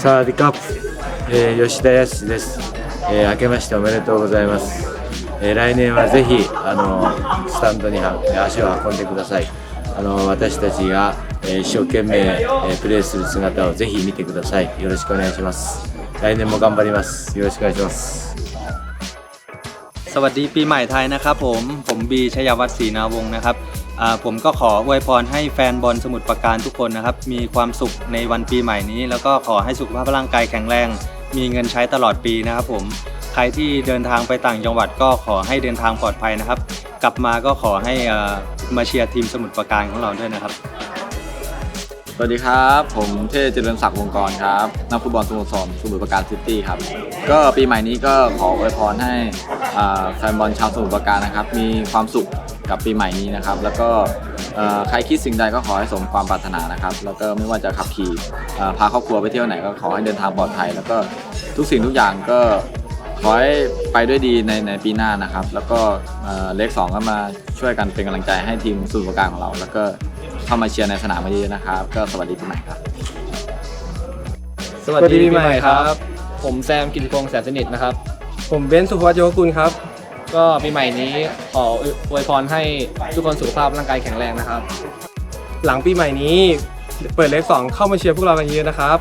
サワディカップ、えー、吉田康です、えー、明けましておめでとうございます、えー、来年はぜひあのスタンドに足を運んでください。あの私たちが、え一生懸命、えプレーする姿をぜひ見てください。よろしくお願いします。来年も頑張ります。よろしくお願いします。สวัสดีปีใหม่ไทยนะครับผมผมบีชัยวัฒศรีนาวงศ์นะครับ ผมก็ขออวยพรให้แฟนบอลสมุทรปราการทุกคนนะครับ มีความสุขในวันปีใหม่นี้ แล้วก็ขอให้สุขภาพร่างกายแข็งแรง มีเงินใช้ตลอดปีนะครับผมใครที่เดินทางไปต่างจังหวัดก็ขอให้เดินทางปลอดภัยนะครับ กลับมาก็ขอให้มาเชียร์ทีมสมุทรปราการของเราด้วยนะครับ สวัสดีครับ ผมเทพเจริญศักดิ์วงกรครับนักฟุตบอลสโมสรสมุทรปราการซิตี้ครับ ก็ปีใหม่นี้ก็ขออวยพรให้แฟนบอลชาวสมุทรปราการนะครับ มีความสุข กับปีใหม่นี้นะครับ แล้วก็เอ่อใครคิดสิ่งใดก็ขอให้สมความปรารถนานะครับ แล้วก็ไม่ว่าจะขับขี่อ่าพาครอบครัวไปเที่ยวไหนก็ขอให้เดินทางปลอดภัย แล้วก็ทุกสิ่งทุกอย่างก็ขอให้ไปด้วยดีในในปีหน้านะครับ แล้วก็เอ่อเลขสองก็มาช่วยกันเป็นกำลังใจให้ทีมสมุทรปราการของเรา แล้วก็เข้ามาเชียร์ในสนามมาเยอะๆนะครับ ก็สวัสดีปีใหม่ครับ สวัสดีปีใหม่ครับ ผมแซมกิติพงษ์แสนสนิทนะครับ ผมเบนซ์สุภวัฒน์โยกุลครับ ก็ปีใหม่นี้ขออวยพรให้ทุกคนสุขภาพร่างกายแข็งแรงนะครับ หลังปีใหม่นี้เปิดเลขสองเข้ามาเชียร์พวกเรากันเยอะนะครับ